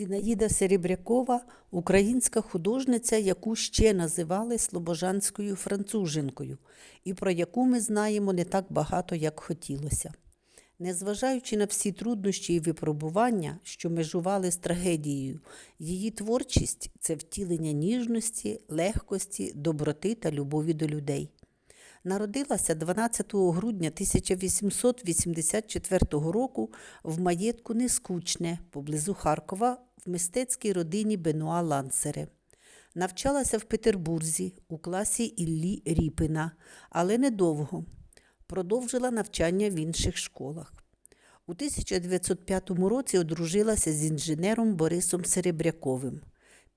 Зінаїда Серебрякова українська художниця, яку ще називали слобожанською француженкою, і про яку ми знаємо не так багато, як хотілося. Незважаючи на всі труднощі і випробування, що межували з трагедією, її творчість це втілення ніжності, легкості, доброти та любові до людей. Народилася 12 грудня 1884 року в маєтку Нескучне поблизу Харкова в мистецькій родині Бенуа Лансере. Навчалася в Петербурзі у класі Іллі Ріпина, але недовго. Продовжила навчання в інших школах. У 1905 році одружилася з інженером Борисом Серебряковим.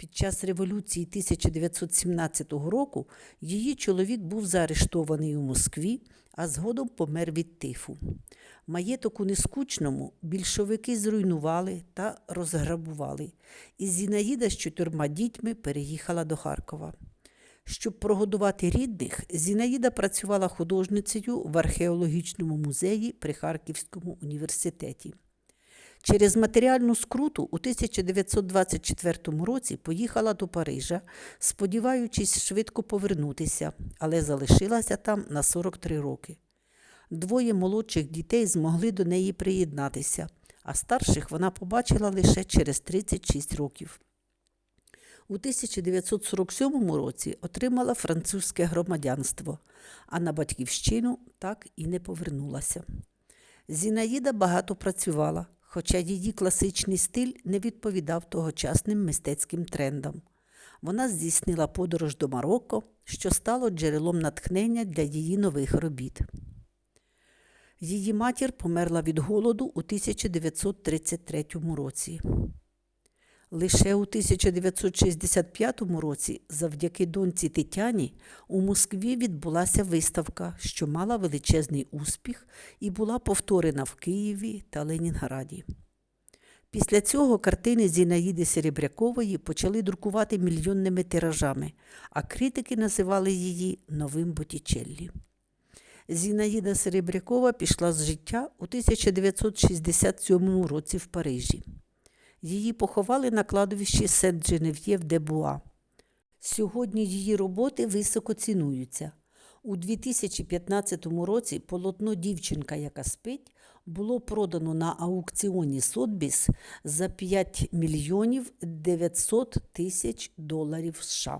Під час революції 1917 року її чоловік був заарештований у Москві, а згодом помер від тифу. Маєток у Нескучному більшовики зруйнували та розграбували, і Зінаїда з чотирма дітьми переїхала до Харкова. Щоб прогодувати рідних, Зінаїда працювала художницею в археологічному музеї при Харківському університеті. Через матеріальну скруту у 1924 році поїхала до Парижа, сподіваючись швидко повернутися, але залишилася там на 43 роки. Двоє молодших дітей змогли до неї приєднатися, а старших вона побачила лише через 36 років. У 1947 році отримала французьке громадянство, а на батьківщину так і не повернулася. Зінаїда багато працювала, хоча її класичний стиль не відповідав тогочасним мистецьким трендам. Вона здійснила подорож до Марокко, що стало джерелом натхнення для її нових робіт. Її матір померла від голоду у 1933 році. Лише у 1965 році, завдяки доньці Тетяні, у Москві відбулася виставка, що мала величезний успіх і була повторена в Києві та Ленінграді. Після цього картини Зінаїди Серебрякової почали друкувати мільйонними тиражами, а критики називали її новим Боттічеллі. Зінаїда Серебрякова пішла з життя у 1967 році в Парижі. Її поховали на кладовищі Сент-Дженев'єв-де-Буа. Сьогодні її роботи високо цінуються. У 2015 році полотно Дівчинка, яка спить, було продано на аукціоні Сотбіс за 5 мільйонів 900 тисяч доларів США.